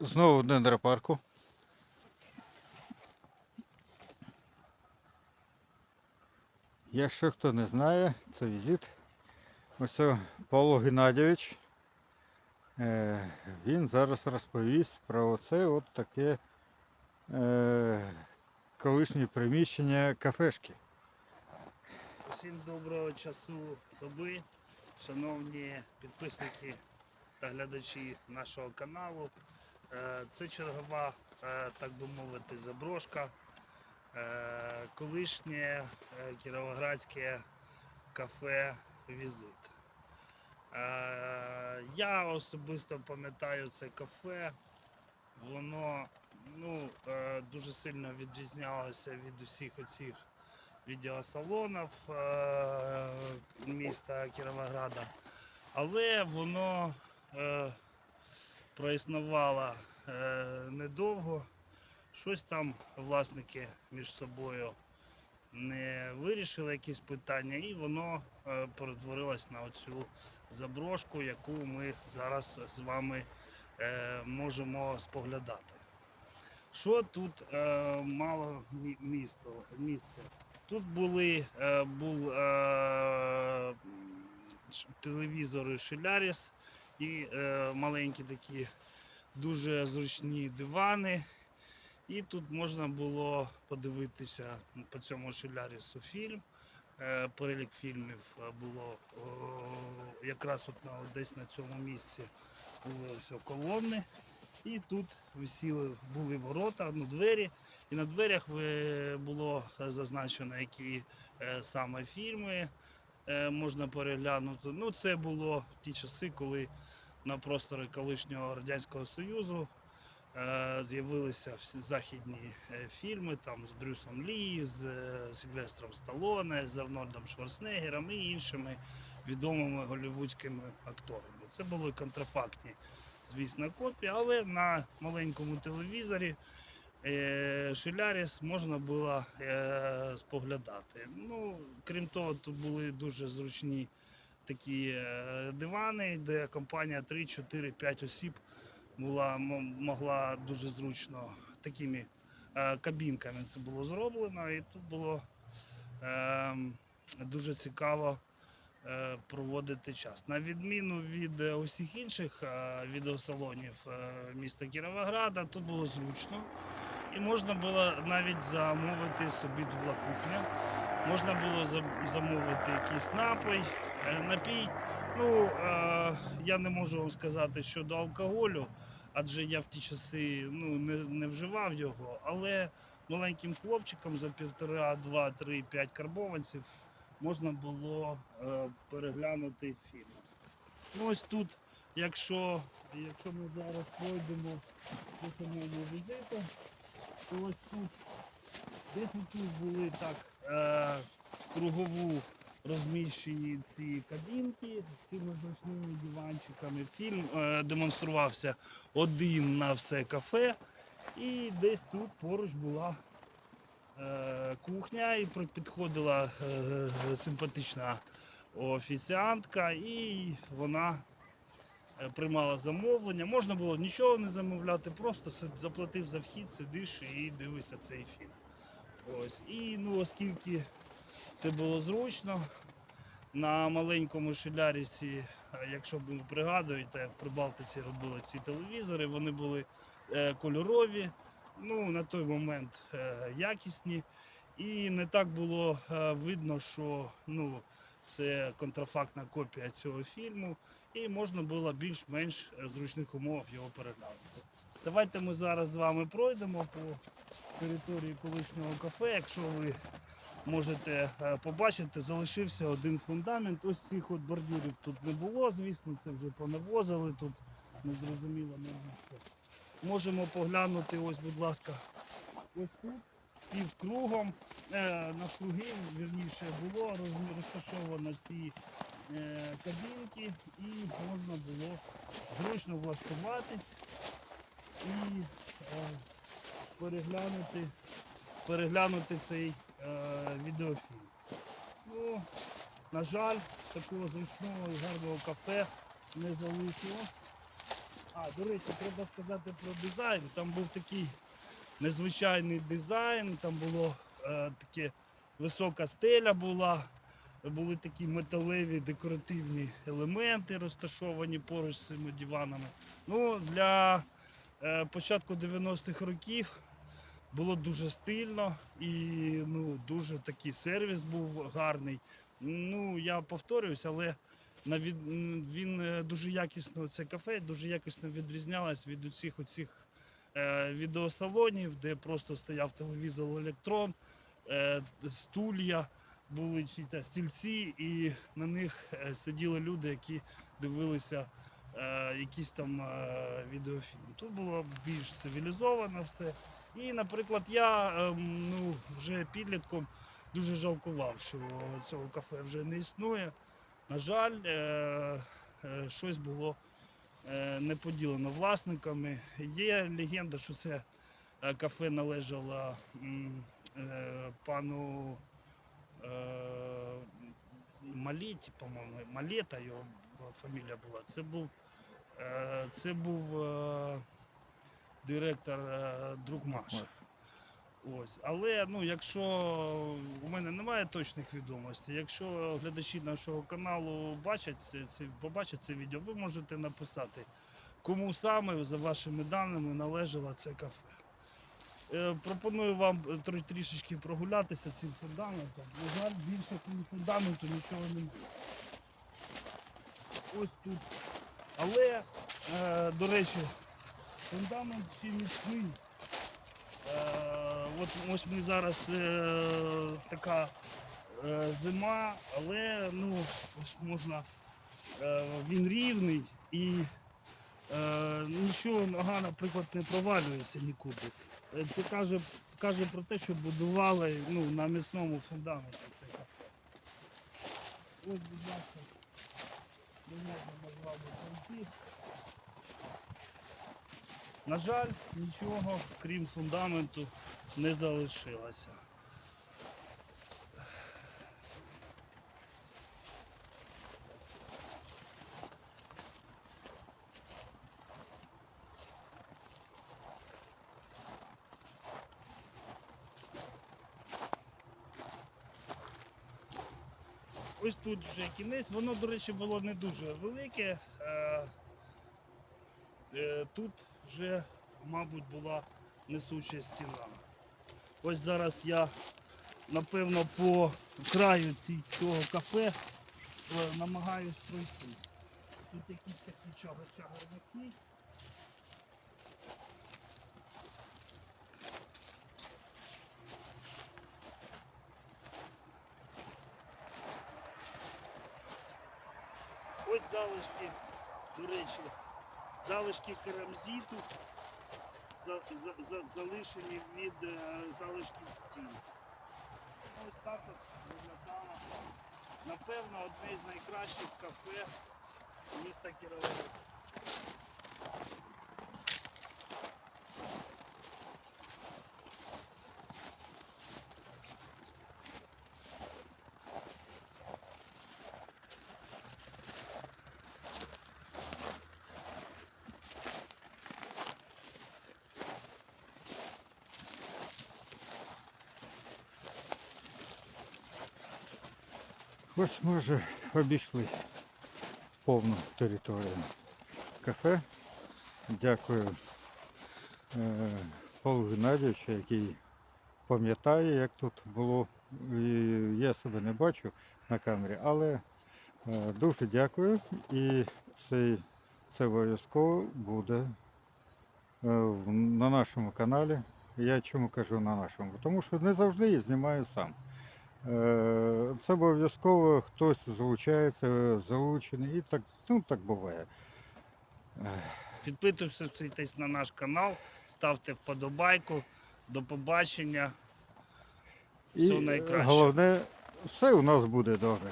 Знову в дендропарку. Якщо хто не знає, це візит. Ось Павло Геннадійович. Е, він зараз розповість про оце от таке е, колишнє приміщення кафешки. Усім доброго часу доби, шановні підписники та глядачі нашого каналу. Е, Це чергова, е, так би мовити, заброшка. Е, Колишнє кіровоградське кафе Візит. Я особисто пам'ятаю це кафе. Воно ну, дуже сильно відрізнялося від усіх оцих відеосалонів міста Кіровограда, але воно проіснувало е, недовго. Щось там власники між собою не вирішили якісь питання, і воно е, перетворилось на оцю заброшку, яку ми зараз з вами е, можемо споглядати. Що тут мало мі- місто, місце? Тут були був телевізори Шиляріс і е, маленькі такі дуже зручні дивани. І тут можна було подивитися по цьому Шилярісу фільм. Е, перелік фільмів е, було о, якраз от на, десь на цьому місці були ось колонни. І тут висіли були ворота, ну, двері. І на дверях було е, зазначено, які е, саме фільми е, можна переглянути. Ну, це було в ті часи, коли на просторі колишнього Радянського Союзу е, з'явилися всі західні е, фільми там, з Брюсом Лі, з е, Сильвестром Сталоне, з Арнольдом Шварценеггером і іншими відомими голівудськими акторами. Це були контрафактні, звісно, копії, але на маленькому телевізорі Шиляріс можна було споглядати. Ну, крім того, тут були дуже зручні такі е, дивани, де компанія 3, 4, 5 осіб була, могла дуже зручно такими е, кабінками це було зроблено. І тут було е, дуже цікаво е, проводити час. На відміну від усіх інших відеосалонів міста Кіровограда, тут було зручно. І можна було навіть замовити собі була кухня. Можна було замовити якийсь напій, напій. Ну, е, я не можу вам сказати щодо алкоголю, адже я в ті часи ну, не, не вживав його, але маленьким хлопчиком за півтора, два, три, п'ять карбованців можна було е, переглянути фільм. Ну, ось тут, якщо, якщо ми зараз пройдемо по самому візиту, то ось тут десь тут були так е, кругову розміщені ці кабінки з цими зручними диванчиками. Фільм е, демонструвався один на все кафе. І десь тут поруч була е, кухня, і підходила е, симпатична офіціантка, і вона е, приймала замовлення. Можна було нічого не замовляти, просто заплатив за вхід, сидиш і дивишся цей фільм. Ось. І ну, оскільки це було зручно, на маленькому шилярісі, е, якщо ви пригадуєте, в Прибалтиці робили ці телевізори, вони були е, кольорові, ну, на той момент е, якісні. І не так було видно, що ну, це контрафактна копія цього фільму, і можна було більш-менш зручних умовах його переглянути. Давайте ми зараз з вами пройдемо по території колишнього кафе. Якщо ви можете е, побачити, залишився один фундамент. Ось цих от бордюрів тут не було, звісно, це вже понавозили тут. Незрозуміло навіщо. Можемо поглянути, ось, будь ласка, ось тут півкругом, е, навкруги, вірніше, було розташовано ці е, кабінки і можна було зручно влаштувати і е, переглянути, переглянути цей відеофільм. Ну, на жаль, такого зручного і гарного кафе не залишилось. А, до речі, треба сказати про дизайн. Там був такий незвичайний дизайн, там було е, таке висока стеля була, були такі металеві декоративні елементи розташовані поруч з цими диванами. Ну, для е, початку 90-х років було дуже стильно і ну, дуже такий сервіс був гарний. Ну, я повторююсь, але на від... він е, дуже якісно, це кафе дуже якісно відрізнялось від усіх оцих е, відеосалонів, де просто стояв телевізор електрон, е, стулья, були чи та стільці, і на них е, сиділи люди, які дивилися е, якісь там е, відеофільм. Тут було більш цивілізовано все. І, наприклад, я ем, ну, вже підлітком дуже жалкував, що цього кафе вже не існує. На жаль, е, е, щось було е, не поділено власниками. Є легенда, що це кафе належало пану Малеті, по-моєму, Малета його фамілія була. Це був, це був директор е, друг Маша. Ось. Але ну, якщо у мене немає точних відомостей, якщо глядачі нашого каналу бачать це, це, побачать це відео, ви можете написати, кому саме за вашими даними належало це кафе. Е, пропоную вам тр- трішечки прогулятися цим фундаментом. На жаль, більше фундаменту нічого не буде. Ось тут. Але, е, до речі, фундамент ще міцний. Е, от ось ми зараз е, така е, зима, але ну, ось можна, е, він рівний і е, нічого нога, наприклад, не провалюється нікуди. Е, Це каже, каже про те, що будували ну, на міцному фундаменті. Ось, будь ласка, не можна назвати пройти. На жаль, нічого, крім фундаменту, не залишилося. Ось тут вже кінець. Воно, до речі, було не дуже велике. Е, е, Тут вже, мабуть, була несуча стіна. Ось зараз я, напевно, по краю цього кафе е, намагаюсь пройти. Тут якісь такі чага- чагарники. Ось залишки, до речі, залишки керамзиту, за, за, за, залишені від е, залишків стін. Ось так от виглядало. Напевно, одне з найкращих кафе міста Кіровоград. Ось ми вже обійшли повну територію кафе. Дякую е, Павлу Геннадійовичу, який пам'ятає, як тут було. Я себе не бачу на камері, але е, дуже дякую. І цей, це обов'язково буде е, на нашому каналі. Я чому кажу на нашому? Тому що не завжди я знімаю сам. Е, Це обов'язково хтось залучається, залучений і так, ну, так буває. Е, Підписуйтесь на наш канал, ставте вподобайку. До побачення. І Всього найкращого. головне, все у нас буде добре.